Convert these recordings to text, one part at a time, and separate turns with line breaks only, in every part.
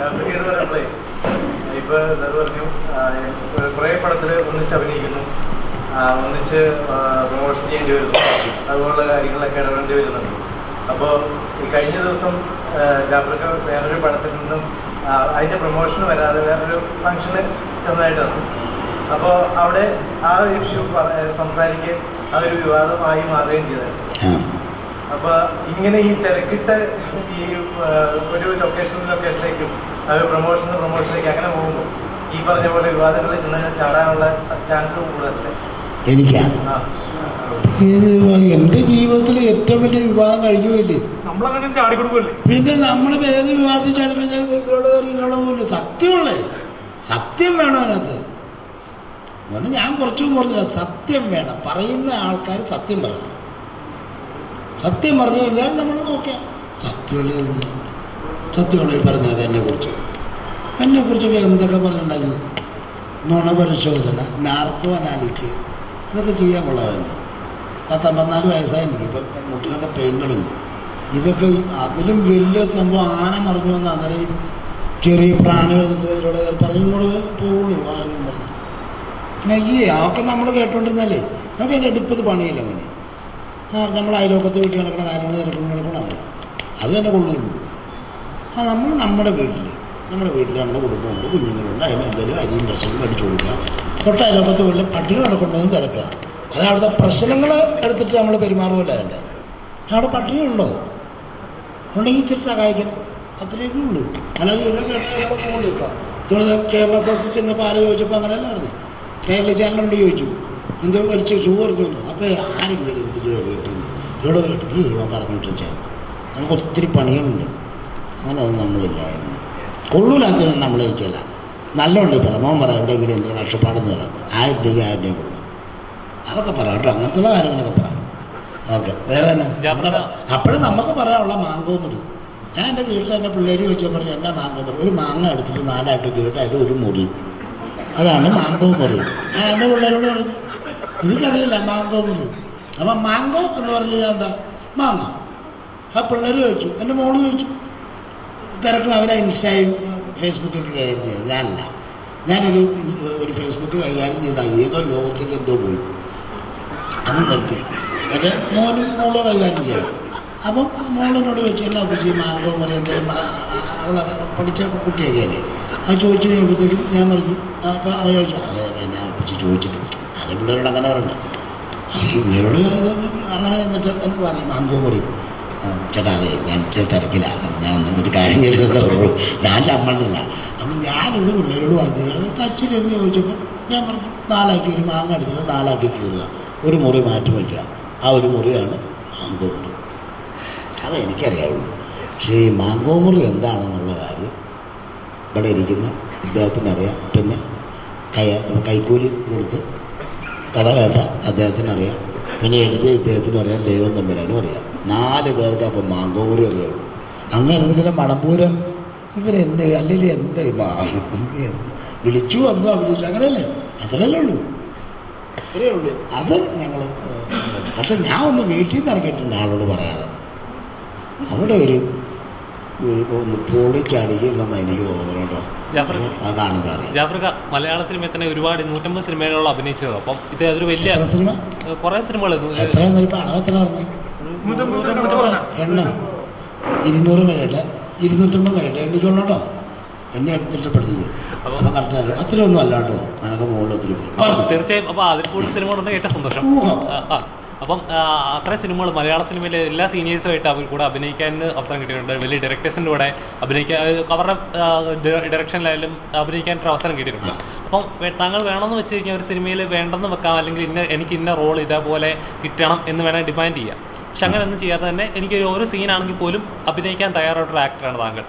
ജാഫ്രിക്ക എന്ന് പറയുമ്പോഴേ ഇപ്പൊ സാർ പറഞ്ഞു കുറേ പടത്തിൽ ഒന്നിച്ച് അഭിനയിക്കുന്നു. ആ, ഒന്നിച്ച് പ്രൊമോഷൻ ചെയ്യേണ്ടി വരുന്നു അതുപോലുള്ള കാര്യങ്ങളൊക്കെ ഇടപെടേണ്ടി വരുന്നുണ്ട്. അപ്പോൾ ഈ കഴിഞ്ഞ ദിവസം ജാഫർക്ക് വേറൊരു പടത്തിൽ നിന്നും ആ, അതിന്റെ പ്രൊമോഷൻ വരാതെ വേറൊരു ഫംഗ്ഷന് ചെന്നതായിട്ടാണ്. അപ്പോൾ അവിടെ ആ ഒരു ഇഷ്യൂ സംസാരിക്കുകയും അതൊരു വിവാദമായി മാറുകയും ചെയ്തിട്ടുണ്ട്
ആ
അപ്പൊ ഇങ്ങനെ ഈ തിരക്കിട്ട ഈ ഒരു ലൊക്കേഷൻ ലൊക്കേഷനിലേക്കും അത് പ്രൊമോഷൻ പ്രൊമോഷനിലേക്ക് അങ്ങനെ പോകുമ്പോൾ ഈ പറഞ്ഞ പോലെ വിവാദങ്ങളിൽ ചെന്ന് ചാടാനുള്ള ചാൻസ് കൂടുതലല്ലേ
എനിക്കാ? എന്റെ എന്റെ ജീവിതത്തിൽ ഏറ്റവും വലിയ വിവാദം
ചാടിക്കൊടുക്കുമല്ലേ
പിന്നെ നമ്മൾ ഏത് വിവാദം ചാടിക്കഴിഞ്ഞാൽ ഇതിലുള്ള ഇതിലുള്ള പോലെ സത്യമുള്ളേ. സത്യം വേണം അതിനകത്ത്. ഞാൻ കുറച്ചും കുറച്ചില്ല പറഞ്ഞില്ല? സത്യം വേണം. പറയുന്ന ആൾക്കാർ സത്യം പറയണം. സത്യം പറഞ്ഞു കഴിഞ്ഞാൽ നമ്മൾ നോക്കിയ. സത്യമല്ലേ സത്യമാണ് ഈ പറഞ്ഞത് എന്നെക്കുറിച്ച് എന്നെക്കുറിച്ചൊക്കെ എന്തൊക്കെ പറഞ്ഞിട്ടുണ്ടായിരുന്നു? നുണപരിശോധന നാർക്കോ അനാലിക്ക് ഇതൊക്കെ ചെയ്യാൻ കൊള്ളാതന്നെ പത്തമ്പത്തിനാല് വയസ്സായി എനിക്ക് ഇപ്പം മുട്ടിനൊക്കെ പെയിന്റ് അടിക്കും ഇതൊക്കെ അതിലും വലിയ സംഭവം ആന മറിഞ്ഞു വന്ന അന്നേരം ചെറിയ പ്രാണികൾ ഇതിലൂടെ പറയും കൂടെ പോവുള്ളൂ ആരെങ്കിലും പറഞ്ഞു. പിന്നെ ഈ അതൊക്കെ നമ്മൾ കേട്ടോണ്ടിരുന്നല്ലേ? നമുക്ക് ഇത് എടുപ്പത് പണിയില്ല ആ നമ്മൾ അയലോക്കത്ത് വീട്ടിൽ നടക്കുന്ന കാര്യങ്ങൾ തിരക്കണം നടക്കണം അല്ല അത് തന്നെ കൊള്ളുന്നുണ്ട് ആ നമ്മൾ നമ്മുടെ വീട്ടിൽ നമ്മുടെ വീട്ടിൽ നമ്മുടെ കുടുംബമുണ്ട് കുഞ്ഞുങ്ങളുണ്ട് അതിന് എന്തെങ്കിലും അരിയും പ്രശ്നം മേടിച്ചു കൊടുക്കുക. തൊട്ട് അയലോക്കത്ത് വീട്ടിൽ പട്ടിണി നടക്കുന്നുണ്ടെന്ന് തിരക്കുക. അത് അവിടുത്തെ പ്രശ്നങ്ങൾ എടുത്തിട്ട് നമ്മൾ പെരുമാറുമല്ല വേണ്ടേ. അവിടെ പട്ടിണി ഉണ്ടോ? ഉണ്ടെങ്കിൽ ഇച്ചിരി സഹായിക്കണം അത്രയൊക്കെ ഉള്ളൂ. അല്ലാതെ ഇവിടെ കേട്ടാൽ പോകുള്ളൂ ഇപ്പം. ഇതുപോലെ കേരള തസ് ചെന്നപ്പോൾ ആരോ ചോദിച്ചപ്പോൾ അങ്ങനെയല്ല അറിഞ്ഞു കേരള ചാനലുണ്ട് ചോദിച്ചു. എന്തോ വലിച്ച് ഷൂ പറഞ്ഞു അപ്പോൾ ആരെങ്കിലും എന്തിനു കേട്ടെന്ന് ഇവിടെ കേട്ടു ഈ ഇവിടെ പറഞ്ഞിട്ട് വെച്ചാൽ നമുക്ക് ഒത്തിരി പണികളുണ്ട്. അങ്ങനെയൊന്നും നമ്മളില്ല എന്ന്. കൊള്ളൂലാത്ത നമ്മൾ കഴിക്കില്ല നല്ലോണ്ട് പറ. മോൻ പറയാം എവിടെയെങ്കിലും എന്തിനും കഷ്ടപ്പാടെന്ന് പറയാം ആയിരം രൂപ ആയിരം രൂപ കൊടുക്കും. അതൊക്കെ പറയാം കേട്ടോ. അങ്ങനത്തെയുള്ള കാര്യങ്ങളൊക്കെ പറയാം ഓക്കെ. വേറെ തന്നെ അപ്പോഴും നമുക്ക് പറയാനുള്ള മാങ്കോ മതി. ഞാൻ എന്റെ വീട്ടിൽ എന്റെ പിള്ളേർ ചോദിച്ചാൽ പറഞ്ഞു എന്നാ മാങ്കോ മുറി ഒരു മാങ്ങ എടുത്തിട്ട് നാലായിട്ട് കീറിട്ട് അതിൽ ഒരു മുറി. അതാണ് മാങ്കോ മുറി. ഞാൻ എന്റെ പിള്ളേരോട് പറഞ്ഞു എനിക്കറിയില്ല മാങ്കോ മുരി അപ്പം മാങ്കോ എന്ന് പറഞ്ഞു കഴിഞ്ഞാൽ എന്താ? മാങ്ങ. ആ പിള്ളേർ ചോദിച്ചു എന്റെ മോൾ ചോദിച്ചു തിരക്കും അവരെ ഇൻസ്റ്റയും ഫേസ്ബുക്കൊക്കെ കൈകാര്യം ചെയ്തു ഞാനല്ല. ഞാനൊരു ഒരു ഫേസ്ബുക്ക് കൈകാര്യം ചെയ്ത. ഏതോ ലോകത്തേക്ക് എന്തോ പോയി. അത് നിർത്തി. എന്റെ മോനും മോളോ കൈകാര്യം ചെയ്യണം. അപ്പം മോളിനോട് ചോദിച്ചു എന്നാ കുറിച്ച് മാങ്കോ മുറി എന്തെങ്കിലും അവളെ പഠിച്ച കുട്ടിയൊക്കെ അല്ലേ അത് ചോദിച്ചു കഴിഞ്ഞപ്പോഴത്തേക്കും ഞാൻ പറഞ്ഞു അപ്പം അത് ചോദിച്ചു. അത് പിന്നെ കുറിച്ച് ചോദിച്ചിട്ട് പിള്ളേരോട് അങ്ങനെ പറയണ്ട ഇവരോട് അങ്ങനെ എന്നിട്ട് എന്ന് പറയും മറി ചേട്ടാ അതെ ഞാൻ ഇച്ചിരി തിരക്കിലാണ് ഞാൻ ഒന്നും ഒരു കാര്യം ചെയ്തു ഞാൻ ചമ്മണ്ടില്ല അപ്പം ഞാനിത് പിള്ളേരോട് പറഞ്ഞു അത് തച്ചിലെന്ന് ചോദിച്ചപ്പോൾ ഞാൻ പറഞ്ഞു നാലാക്കി ഒരു മാങ്ങ എടുത്തിട്ട് നാലാക്കി കീറുക. ഒരു മുറി മാറ്റി വയ്ക്കുക. ആ ഒരു മുറിയാണ് മാങ്കോ മുറി. അത് എനിക്കറിയാവുള്ളൂ. പക്ഷേ ഈ മാങ്കോ മുറി എന്താണെന്നുള്ള കാര്യം ഇവിടെ ഇരിക്കുന്ന ഇദ്ദേഹത്തിനറിയാം. പിന്നെ കൈ കൈക്കൂലി കൊടുത്ത് കഥ കേട്ട അദ്ദേഹത്തിന് അറിയാം പിന്നെ എഴുതിയ ഇദ്ദേഹത്തിനും അറിയാം ദൈവം തമ്മിലാണ് അറിയാം. നാല് പേർക്ക് അപ്പം മാങ്കോപുരം അറിയുള്ളൂ അങ്ങനെ ഇതിന്റെ മണപ്പൂരം ഇവരെന്ത് അല്ലെങ്കിൽ എന്ത്? വിളിച്ചു വന്നു അഭിനയിച്ചു. അങ്ങനെയല്ലേ? അത്രയല്ലേ ഉള്ളൂ. അത്രയേ ഉള്ളൂ. അത് ഞങ്ങൾ പക്ഷെ ഞാൻ ഒന്ന് വീട്ടിൽ നിന്ന് ഇറങ്ങിയിട്ടുണ്ട് ആളോട് പറയാതെ. അവിടെ ഒരു ഒന്ന് എനിക്ക് കേട്ടോ.
മലയാള സിനിമയിൽ തന്നെ ഒരുപാട് നൂറ്റമ്പത് സിനിമകളിലുള്ള അഭിനയിച്ചത്. അപ്പം ഇത് അതൊരു വലിയ
സിനിമ?
കുറേ സിനിമകൾ
എണ്ണ. ഇരുന്നൂറ് കഴിയട്ടെ ഇരുന്നൂറ്റമ്പത് കഴിയട്ടെ അപ്പം അത്രയൊന്നും മുകളിൽ ഒത്തിരി
തീർച്ചയായും അപ്പൊ അതിൽ കൂടുതൽ സിനിമകളുണ്ടെങ്കിൽ ഏറ്റവും സന്തോഷം. അപ്പം അത്ര സിനിമകൾ മലയാള സിനിമയിലെ എല്ലാ സീനിയേഴ്സുമായിട്ട് അവർ കൂടെ അഭിനയിക്കാൻ അവസരം കിട്ടിയിട്ടുണ്ട്. വലിയ ഡയറക്ടേഴ്സിന്റെ കൂടെ അഭിനയിക്കാൻ അവരുടെ ഡയറക്ഷനിലായാലും അഭിനയിക്കാൻ ഒരു അവസരം കിട്ടിയിട്ടുണ്ട്. അപ്പം താങ്കൾ വേണമെന്ന് വെച്ച് കഴിഞ്ഞാൽ ഒരു സിനിമയിൽ വേണ്ടെന്ന് വെക്കാം അല്ലെങ്കിൽ ഇന്ന എനിക്ക് ഇന്ന റോൾ ഇതേപോലെ കിട്ടണം എന്ന് വേണേൽ ഡിമാൻഡ് ചെയ്യാം. പക്ഷെ അങ്ങനെ ഒന്നും ചെയ്യാതെ തന്നെ എനിക്ക് ഒരു ഒരു സീനാണെങ്കിൽ പോലും അഭിനയിക്കാൻ തയ്യാറായിട്ടുള്ള ആക്ടറാണ് താങ്കൾ.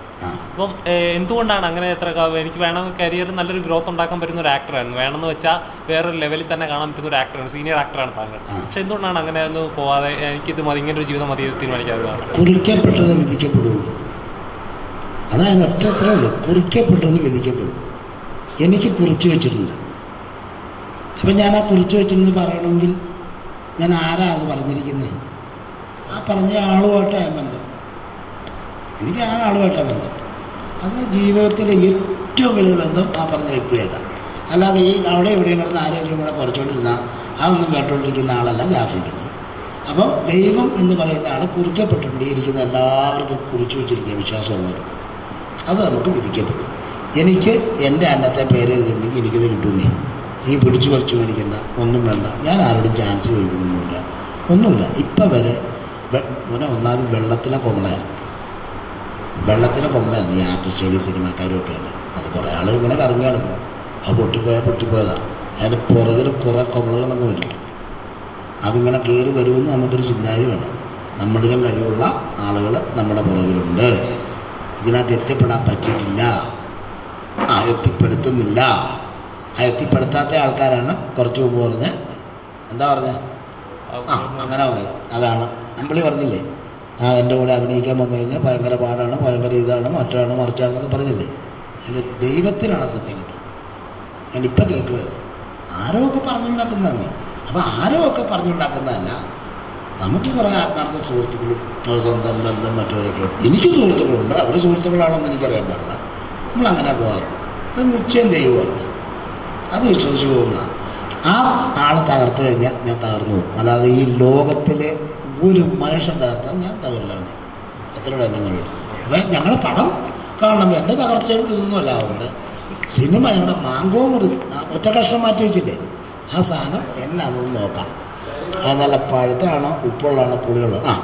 അപ്പം എന്തുകൊണ്ടാണ് അങ്ങനെ എത്ര എനിക്ക് വേണം കരിയർ നല്ലൊരു ഗ്രോത്ത് ഉണ്ടാക്കാൻ പറ്റുന്ന ഒരു ആക്ടറായിരുന്നു വേണമെന്ന് വെച്ചാൽ വേറൊരു ലെവലിൽ തന്നെ കാണാൻ പറ്റുന്ന ഒരു ആക്ടറാണ് സീനിയർ ആക്ടറാണ് താങ്കൾ. പക്ഷെ എന്തുകൊണ്ടാണ് അങ്ങനെ ഒന്ന് പോവാതെ എനിക്കിത് മതി ഇങ്ങനെ ഒരു ജീവിതം മതി തീരുമാനിക്കാറുള്ളത് കാരണം
കുറിക്കപ്പെട്ടത് വിധിക്കപ്പെടുള്ളൂ. അതാണ് ഒറ്റ അത്രേ ഉള്ളൂ. കുറിക്കപ്പെട്ടത് വിധിക്കപ്പെടും. എനിക്ക് കുറിച്ച് വെച്ചിട്ടുണ്ട്. അപ്പം ഞാൻ ആ കുറിച്ച് വെച്ചിരുന്ന് പറയണമെങ്കിൽ ഞാൻ ആരാ അത് പറഞ്ഞിരിക്കുന്നത് ആ പറഞ്ഞ ആളുമായിട്ടാണ് ബന്ധം. എനിക്ക് ആ ആളുമായിട്ടാണ് ബന്ധം. അത് ജീവിതത്തിലെ ഏറ്റവും വലിയ ബന്ധം ആ പറഞ്ഞ വ്യക്തിയായിട്ടാണ്. അല്ലാതെ ഈ അവിടെ എവിടെയും കിടന്ന് ആരെങ്കിലും കൂടെ കുറച്ചുകൊണ്ടിരുന്ന അതൊന്നും കേട്ടുകൊണ്ടിരിക്കുന്ന ആളല്ല ജാഫിന്റെ അപ്പം ദൈവം എന്ന് പറയുന്ന ആൾ കുറിക്കപ്പെട്ടിട്ടുണ്ട്. ഇരിക്കുന്ന എല്ലാവർക്കും കുറിച്ചു വെച്ചിരിക്കുക വിശ്വാസമുള്ളവർ. അത് നമുക്ക് വിധിക്കപ്പെടും. എനിക്ക് എന്റെ അന്നത്തെ പേര് എഴുതിയിട്ടുണ്ടെങ്കിൽ എനിക്കിത് കിട്ടുന്നേ ഈ പിടിച്ചു പറിച്ചു മേടിക്കണ്ട ഒന്നും വേണ്ട. ഞാൻ ആരോടും ചാൻസ് ചോദിക്കുന്നൊന്നുമില്ല. ഒന്നുമില്ല. ഇപ്പം വരെ മോനെ ഒന്നാമത് വെള്ളത്തിലെ കൊമളയാണ് വെള്ളത്തിലെ കൊമളയാണ് ഈ ആർട്ടിസ്റ്റുകൾ സിനിമാക്കാരും ഒക്കെ ഉണ്ട്. അത് കുറേ ആൾ ഇങ്ങനെ കറങ്ങി നടക്കും. അത് പൊട്ടിപ്പോയാൽ പൊട്ടിപ്പോയതാണ് അതിന്റെ പുറകിൽ കുറേ കൊമ്പളകളൊക്കെ വരും. അതിങ്ങനെ കയറി വരുമെന്ന് നമുക്കൊരു ചിന്താഗതി വേണം. നമ്മളിലും കഴിവുള്ള ആളുകൾ നമ്മുടെ പുറകിലുണ്ട്. ഇതിനകത്ത് എത്തിപ്പെടാൻ പറ്റിയിട്ടില്ല. ആ എത്തിപ്പെടുത്തുന്നില്ല. ആ എത്തിപ്പെടുത്താത്ത ആൾക്കാരാണ് കുറച്ച് മുമ്പ് പറഞ്ഞ് എന്താ പറഞ്ഞത്? ആ അങ്ങനെ പറയും അതാണ്. അമ്പിളി പറഞ്ഞില്ലേ? ആ എന്റെ കൂടെ അഭിനയിക്കാൻ വന്നു കഴിഞ്ഞാൽ ഭയങ്കര പാടാണ് ഭയങ്കര ഇതാണ് മറ്റാണ് മറിച്ചാണെന്നൊക്കെ പറഞ്ഞില്ലേ? എന്റെ ദൈവത്തിനാണ് സത്യം കിട്ടും. ഞാനിപ്പോൾ കേൾക്കുക ആരോ ഒക്കെ പറഞ്ഞുണ്ടാക്കുന്നതാണ് അപ്പോൾ ആരോ ഒക്കെ പറഞ്ഞുണ്ടാക്കുന്നതല്ല നമുക്ക് കുറേ ആത്മാർത്ഥ സുഹൃത്തുക്കളും സ്വന്തം ബന്ധം മറ്റവരൊക്കെ ഉണ്ട്. എനിക്ക് സുഹൃത്തുക്കളുണ്ട്. അവർ സുഹൃത്തുക്കളാണെന്ന് എനിക്കറിയാൻ പാടില്ല. നമ്മളങ്ങനെ പോകാറുണ്ട് അത് നിശ്ചയം ദൈവമാണ് അത് വിശ്വസിച്ച് പോകുന്ന ആ ആളെ തകർത്ത് കഴിഞ്ഞാൽ ഞാൻ തകർന്നു പോകും. അല്ലാതെ ഈ ലോകത്തിലെ ഒരു മനുഷ്യൻ തകർത്താൽ ഞാൻ തകരലാണ് അത്ര മറുപടി. അപ്പം ഞങ്ങളുടെ പടം കാണണം. എന്റെ തകർച്ചയും ഇതൊന്നുമല്ല അതുകൊണ്ട് സിനിമ ഞങ്ങളുടെ മാങ്കോ മുറി ഒറ്റ കഷ്ണം മാറ്റി വെച്ചില്ലേ? ആ സാധനം എന്നാണെന്ന് നോക്കാം. അത് നല്ല പഴുത്താണോ ഉപ്പുള്ളതാണോ പുളികളാണോ ആ.